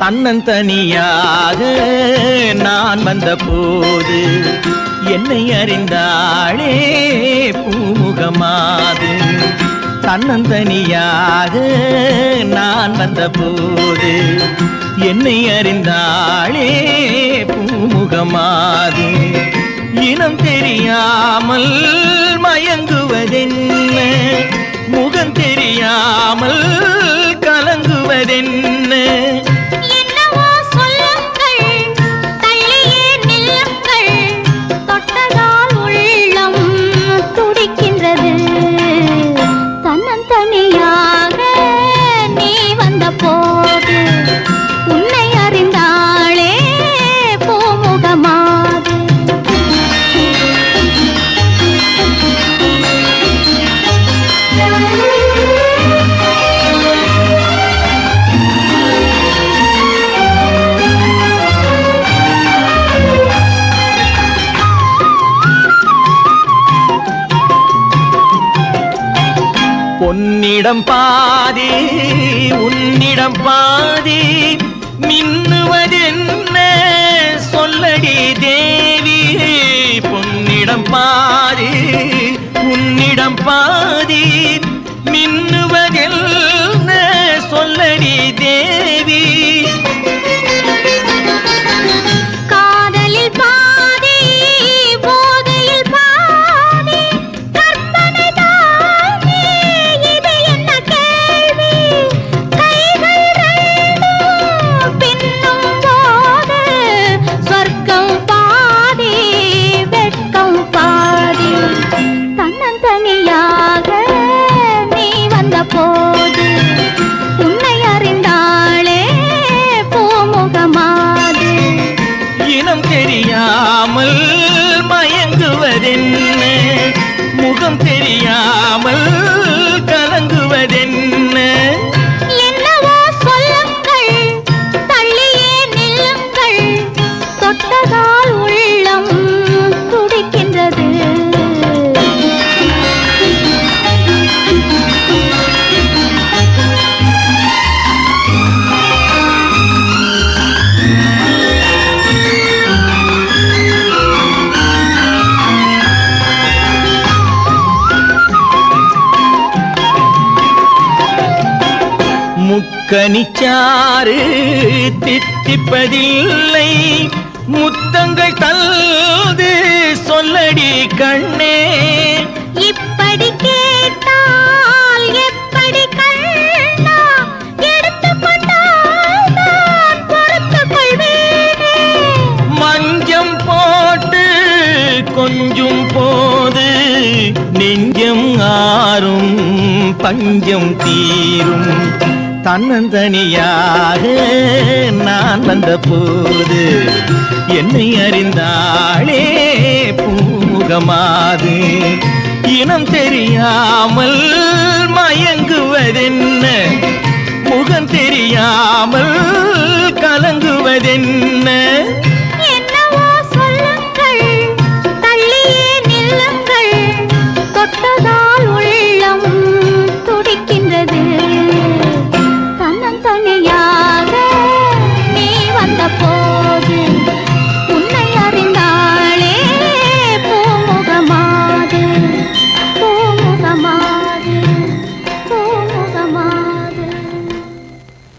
தன்னந்தனியாக நான் வந்த போது என்னை அறிந்தாளே பூமுகமாது. தன்னந்தனியாக நான் வந்த போது என்னை அறிந்தாளே பூமுகமாது. இனம் தெரியாமல் மயங்குவதென்ன பொன்னிடம் பாதி உன்னிடம் பாதி. மின்னுவதென்ன? சொல்லடி தேவி முக்கனிச்சாறு தித்திப்பதில்லை. முத்தங்கள் தல்து சொல்லடி கண்ணே. இப்படி கேட்டால் எப்படி கண்ணா மஞ்சம் போட்டு கொஞ்சம் போது நெஞ்சம் ஆறும் பஞ்சம் தீரும். தன்னந்தனியாக நான் வந்த போது என்னை அறிந்தாளே பூமுகமாது. இனம் தெரியாமல் மயங்குவதென்ன? முகம் தெரியாமல் கலங்குவதென்ன?